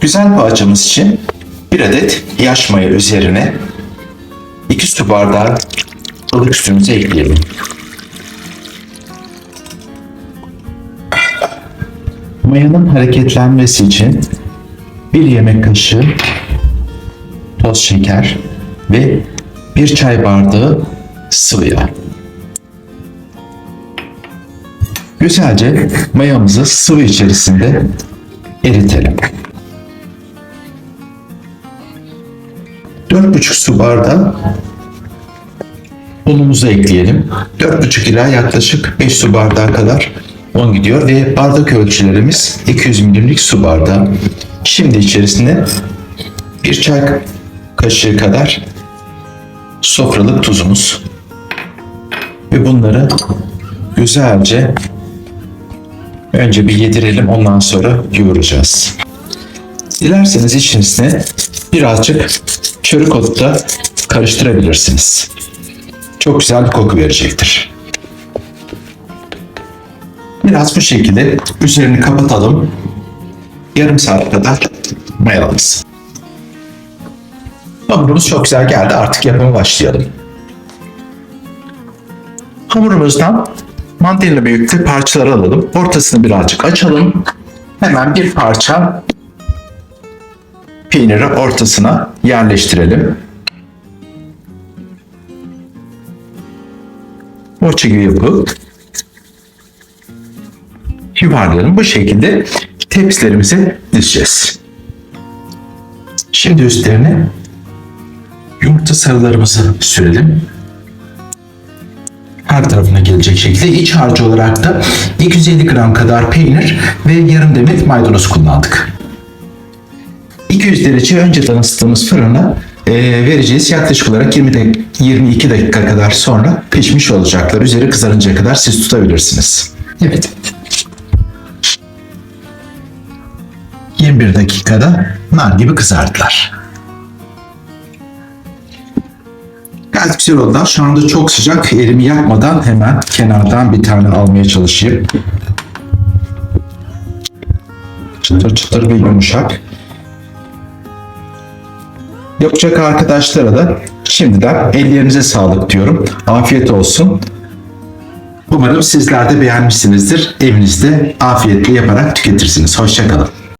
Güzel poğaçamız için bir adet yaş maya üzerine 2 su bardağı ılık sütümüzü ekleyelim. Mayanın hareketlenmesi için bir yemek kaşığı toz şeker ve bir çay bardağı sıvı yağ. Güzelce mayamızı sıvı içerisinde eritelim. 4,5 su bardağı unumuzu ekleyelim. 4,5 ila yaklaşık 5 su bardağı kadar un gidiyor ve bardak ölçülerimiz 200 milimlik su bardağı. Şimdi içerisine bir çay kaşığı kadar sofralık tuzumuz ve bunları güzelce önce bir yedirelim ondan sonra yoğuracağız. Dilerseniz içerisine birazcık çörük otu da karıştırabilirsiniz. Çok güzel bir koku verecektir. Biraz bu şekilde üzerini kapatalım. Yarım saat kadar mayalamız. Hamurumuz çok güzel geldi. Artık yapıma başlayalım. Hamurumuzdan mandalina büyüklükte parçalar alalım. Ortasını birazcık açalım. Hemen bir parça peyniri ortasına yerleştirelim. Poğaça gibi yapıp yuvarlayalım. Bu şekilde tepsilerimize dizeceğiz. Şimdi üstlerine yumurta sarılarımızı sürelim. Her tarafına gelecek şekilde iç harcı olarak da 250 gram kadar peynir ve yarım demet maydanoz kullandık. 200 derece önceden ısıttığımız fırına e, vereceğiz. Yaklaşık olarak 20 dak- 22 dakika kadar sonra pişmiş olacaklar. Üzeri kızarıncaya kadar siz tutabilirsiniz. Evet. 21 dakikada nar gibi kızardılar. Güzel oldu. Şu anda çok sıcak. Elimi yakmadan hemen kenardan bir tane almaya çalışayım. Çıtır çıtır ve yumuşak. Yapacak arkadaşlara da şimdiden ellerinize sağlık diyorum. Afiyet olsun. Umarım sizler de beğenmişsinizdir. Evinizde afiyetle yaparak tüketirsiniz. Hoşçakalın.